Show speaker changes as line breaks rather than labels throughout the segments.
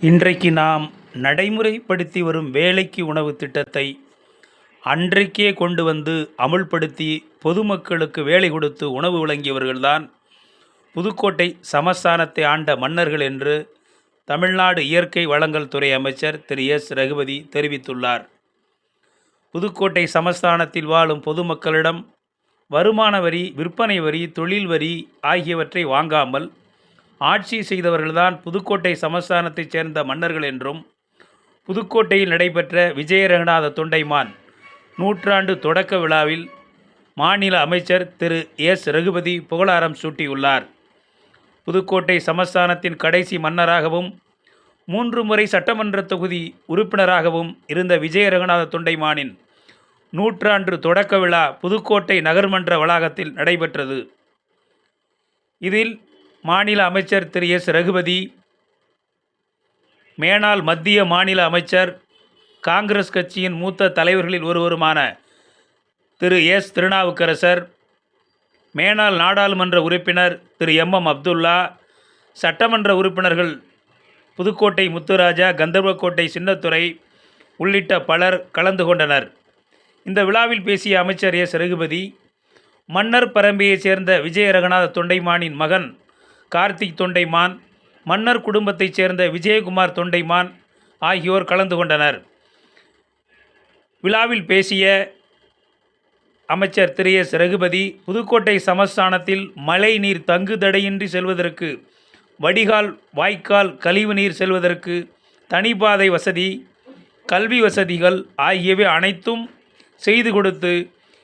இன்றைக்கு நாம் நடைமுறைப்படுத்தி வரும் வேலைக்கு உணவு திட்டத்தை அன்றைக்கே கொண்டு வந்து அமுல்படுத்தி பொதுமக்களுக்கு வேலை கொடுத்து உணவு வழங்கியவர்கள்தான் புதுக்கோட்டை சமஸ்தானத்தை ஆண்ட மன்னர்கள் என்று தமிழ்நாடு இயற்கை வளங்கள் துறை அமைச்சர் திரு எஸ். ரகுபதி தெரிவித்துள்ளார். புதுக்கோட்டை சமஸ்தானத்தில் வாழும் பொதுமக்களிடம் வருமான வரி விற்பனை வரி தொழில் வரி ஆகியவற்றை வாங்காமல் ஆட்சி செய்தவர்கள்தான் புதுக்கோட்டை சமஸ்தானத்தைச் சேர்ந்த மன்னர்கள் என்றும் புதுக்கோட்டையில் நடைபெற்ற விஜயரங்கநாத தொண்டைமான் நூற்றாண்டு தொடக்க விழாவில் மாநில அமைச்சர் திரு. எஸ். ரகுபதி புகழாரம் சூட்டியுள்ளார். புதுக்கோட்டை சமஸ்தானத்தின் கடைசி மன்னராகவும் மூன்று முறை சட்டமன்ற தொகுதி உறுப்பினராகவும் இருந்த விஜயரங்கநாத தொண்டைமானின் நூற்றாண்டு தொடக்க விழா புதுக்கோட்டை நகர்மன்ற வளாகத்தில் நடைபெற்றது. இதில் மாநில அமைச்சர் திரு. எஸ். ரகுபதி மேனாள் மத்திய மாநில அமைச்சர் காங்கிரஸ் கட்சியின் மூத்த தலைவர்களில் ஒருவருமான திரு. எஸ். திருநாவுக்கரசர் மேனாள் நாடாளுமன்ற உறுப்பினர் திரு. எம். எம். அப்துல்லா சட்டமன்ற உறுப்பினர்கள் புதுக்கோட்டை முத்துராஜா கந்தர்வக்கோட்டை சின்னத்துறை உள்ளிட்ட பலர் கலந்து கொண்டனர். இந்த விழாவில் பேசிய அமைச்சர் எஸ் ரகுபதி மன்னர் பரம்பையைச் சேர்ந்த விஜய ரகுநாத தொண்டைமானின் மகன் கார்த்திக் தொண்டைமான் மன்னர் குடும்பத்தைச் சேர்ந்த விஜயகுமார் தொண்டைமான் ஆகியோர் கலந்து கொண்டனர். விழாவில் பேசிய அமைச்சர் திரு எஸ் ரகுபதி புதுக்கோட்டை சமஸ்தானத்தில் மழை நீர் தங்கு தடையின்றி செல்வதற்கு வடிகால் வாய்க்கால் கழிவுநீர் செல்வதற்கு தனிப்பாதை வசதி கல்வி வசதிகள் ஆகியவை அனைத்தும் செய்து கொடுத்து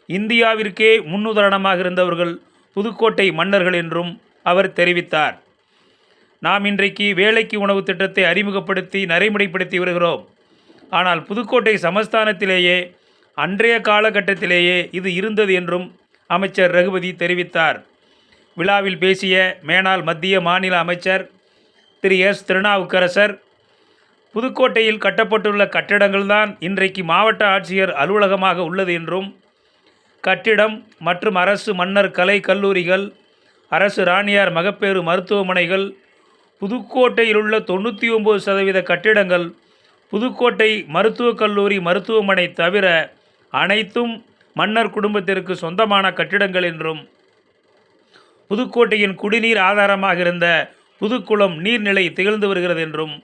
இந்தியாவிற்கே முன்னுதாரணமாக இருந்தவர்கள் புதுக்கோட்டை மன்னர்கள் என்றும் அவர் தெரிவித்தார். நாம் இன்றைக்கு வேலைக்கு உணவு திட்டத்தை அறிமுகப்படுத்தி நடைமுறைப்படுத்தி வருகிறோம். ஆனால் புதுக்கோட்டை சமஸ்தானத்திலேயே அன்றைய காலகட்டத்திலேயே இது இருந்தது என்றும் அமைச்சர் ரகுபதி தெரிவித்தார். விழாவில் பேசிய மேனால் மத்திய மாநில அமைச்சர் திரு எஸ். திருநாவுக்கரசர் புதுக்கோட்டையில் கட்டப்பட்டுள்ள கட்டிடங்கள்தான் இன்றைக்கு மாவட்ட ஆட்சியர் அலுவலகமாக உள்ளது என்றும் கட்டிடம் மற்றும் அரசு மன்னர் கலை கல்லூரிகள் அரசு ராணியார் மகப்பேறு மருத்துவமனைகள் புதுக்கோட்டையில் உள்ள தொண்ணூற்றி ஒம்பது சதவீத கட்டிடங்கள் புதுக்கோட்டை மருத்துவக் கல்லூரி மருத்துவமனை தவிர அனைத்தும் மன்னர் குடும்பத்திற்கு சொந்தமான கட்டிடங்கள் என்றும் புதுக்கோட்டையின் குடிநீர் ஆதாரமாக இருந்த புதுக்குளம் நீர்நிலை திகழ்ந்து வருகிறது என்றும்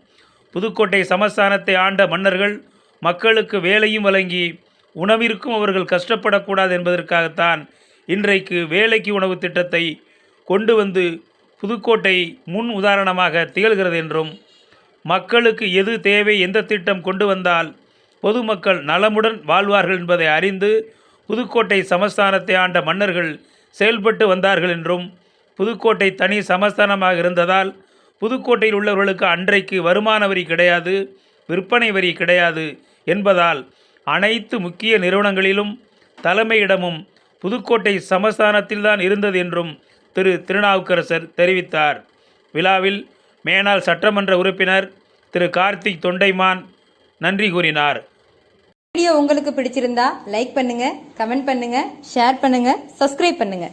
புதுக்கோட்டை சமஸ்தானத்தை ஆண்ட மன்னர்கள் மக்களுக்கு வேலையும் வழங்கி உணவிற்கும் அவர்கள் கஷ்டப்படக்கூடாது என்பதற்காகத்தான் இன்றைக்கு வேலைக்கு உணவு திட்டத்தை கொண்டு வந்து புதுக்கோட்டை முன் உதாரணமாக திகழ்கிறது என்றும் மக்களுக்கு எது தேவை எந்த திட்டம் கொண்டு வந்தால் பொதுமக்கள் நலமுடன் வாழ்வார்கள் என்பதை அறிந்து புதுக்கோட்டை சமஸ்தானத்தை ஆண்ட மன்னர்கள் செயல்பட்டு வந்தார்கள் என்றும் புதுக்கோட்டை தனி சமஸ்தானமாக இருந்ததால் புதுக்கோட்டையில் உள்ளவர்களுக்கு அன்றைக்கு வருமான வரி கிடையாது விற்பனை வரி கிடையாது என்பதால் அனைத்து முக்கிய நிறுவனங்களிலும் தலைமையிடமும் புதுக்கோட்டை சமஸ்தானத்தில்தான் இருந்தது என்றும் திரு திருநாவுக்கரசர் தெரிவித்தார். விழாவில் மேனாள் சட்டமன்ற உறுப்பினர் திரு கார்த்திக் தொண்டைமான் நன்றி கூறினார்.
வீடியோ உங்களுக்கு பிடிச்சிருந்தா லைக் பண்ணுங்க கமெண்ட் பண்ணுங்க ஷேர் பண்ணுங்க சப்ஸ்கிரைப் பண்ணுங்க.